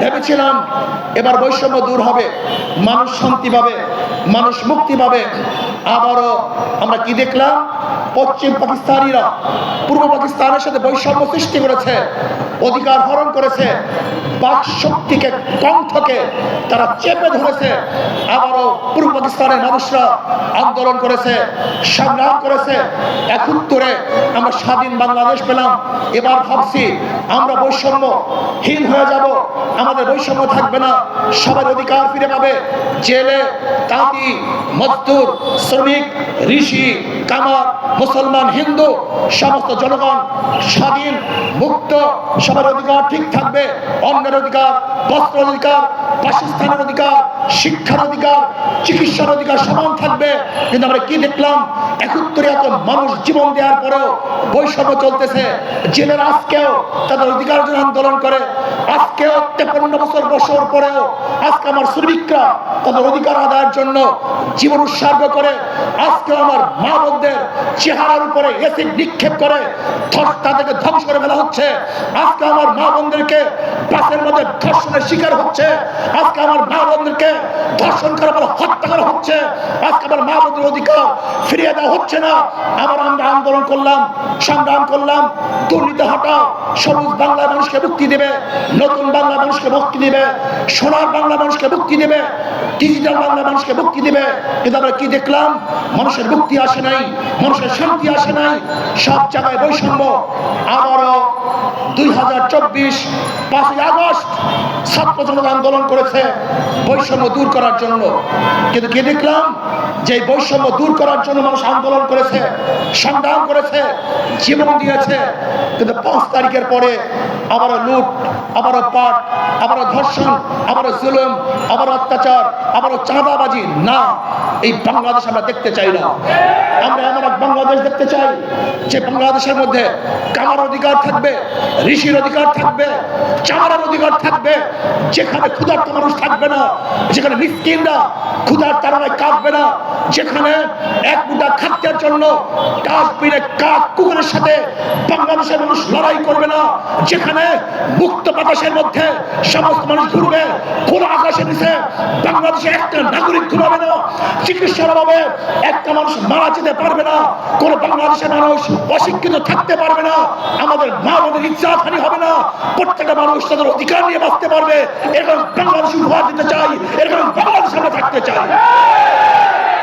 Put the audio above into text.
ভেবেছিলাম এবার বৈষম্য দূর হবে মানুষ শান্তি পাবে। মানুষ মুক্তি পাবে। আবারও আমরা কি দেখলাম? পশ্চিম পাকিস্তানিরা পূর্ব পাকিস্তানের সাথে বৈষম্য সৃষ্টি করেছে, অধিকার হরণ করেছে, বাক শক্তিকে কণ্ঠকে তারা চেপে ধরেছে, আবারও পূর্ব পাকিস্তানের মানুষরা আন্দোলন করেছে, সংগ্রাম করেছে। একুত্তরে আমরা স্বাধীন বাংলাদেশ পেলাম। এবার ভাবছি আমরা বৈষম্য বৈষম্যহীন হয়ে যাব। আমাদের বৈষম্য থাকবে না। সবার অধিকার ফিরে পাবে। জেলে তাঁতি মজদুর, শ্রমিক, ঋষি, কামার, মুসলমান, হিন্দু, সমস্ত জনগণ স্বাধীন, মুক্ত, সবার অধিকার ঠিক থাকবে, অন্যের অধিকার, বস্ত্র অধিকার, বাসস্থানের অধিকার, শিক্ষার অধিকার, চিকিৎসার অধিকার সমান থাকবে। কিন্তু আমরা কি দেখলাম? একত্তরে এত মানুষ জীবন দেওয়ার পরেও বৈষম্য চলতেছে। জেলের আজকেও তাদের অধিকার জন্য আন্দোলন করে। আজকেও তেপন্ন বছর বছর পরেও আজকে আমার শ্রমিকরা তাদের অধিকার আদায়ের জন্য জীবন উৎসর্গ করে আজকে আমার মা বোনদের চেহারার উপরে এসিড নিক্ষেপ করে তাদেরকে ধ্বংস করে ফেলা হচ্ছে। আজকে আমার মা বোনদেরকে বাসের মধ্যে ধর্ষণের শিকার হচ্ছে। আজকে আমার মা বোনদেরকে ধর্ষণ করার পর হত্যা করা হচ্ছে। আজকে আমার মা বোনদের অধিকার ফিরিয়ে দেওয়া হচ্ছে না। আবার আমরা আন্দোলন করলাম, সংগ্রাম করলাম, দুর্নীতি হটাও, সবুজ বাংলা মানুষকে মুক্তি দেবে। নতুন বাংলা মানুষকে মুক্তি দেবে, সোনার বাংলা মানুষকে মুক্তি দেবে ডিজিটাল বাংলা মানুষকে মুক্তি দেবে। কিন্তু আমরা কি দেখলাম? মানুষের মুক্তি আসে নাই, মানুষের শান্তি আসে নাই, সব জায়গায় বৈষম্য। আবারও দুই হাজার চব্বিশ পাঁচই আগস্ট ছাত্র জনতা আন্দোলন করেছে, বৈষম্য দূর করার জন্য। কিন্তু কি দেখলাম? যে বৈষম্য দূর করার জন্য মানুষ আন্দোলন করেছে, সংগ্রাম করেছে, জীবন দিয়েছে। কিন্তু পাঁচ তারিখের পরে আবারও লুট, আবারও পাট, আবারও ধর্ষণ, আবারও জুলুম, আবারও অত্যাচার, আবারও চাঁদাবাজি। না, এই বাংলাদেশ আমরা দেখতে চাই না। আমরা এমন এক বাংলাদেশ দেখতে চাই যে বাংলাদেশের মধ্যে কামার অধিকার থাকবে, ঋষির অধিকার থাকবে, চামারের অধিকার থাকবে, যেখানে ক্ষুধার্ত মানুষ থাকবে না, যেখানে মিসকিনরা ক্ষুধার তারায় কাঁদবে না, যেখানে এক মুঠা খাদ্যের জন্য কাক পিড়ে কাক কুকুরের সাথে বাংলাদেশের মানুষ লড়াই করবে না, যেখানে মুক্ত বাতাসের মধ্যে সমস্ত মানুষ ঘুরবে, খোলা আকাশের নিচে বাংলাদেশে একটা নাগরিক ঘুরাবে না চিকিৎসার অভাবে একটা মানুষ মারা যেতে পারবে না, কোন বাংলাদেশের মানুষ অশিক্ষিত থাকতে পারবে না, আমাদের মা বোনের ইচ্ছাহানি হবে না, প্রত্যেকটা মানুষ তাদের অধিকার নিয়ে বাঁচতে পারবে, এরকম বাংলাদেশ উপহার দিতে চাই, এরকম বাংলাদেশ আমরা থাকতে চাই।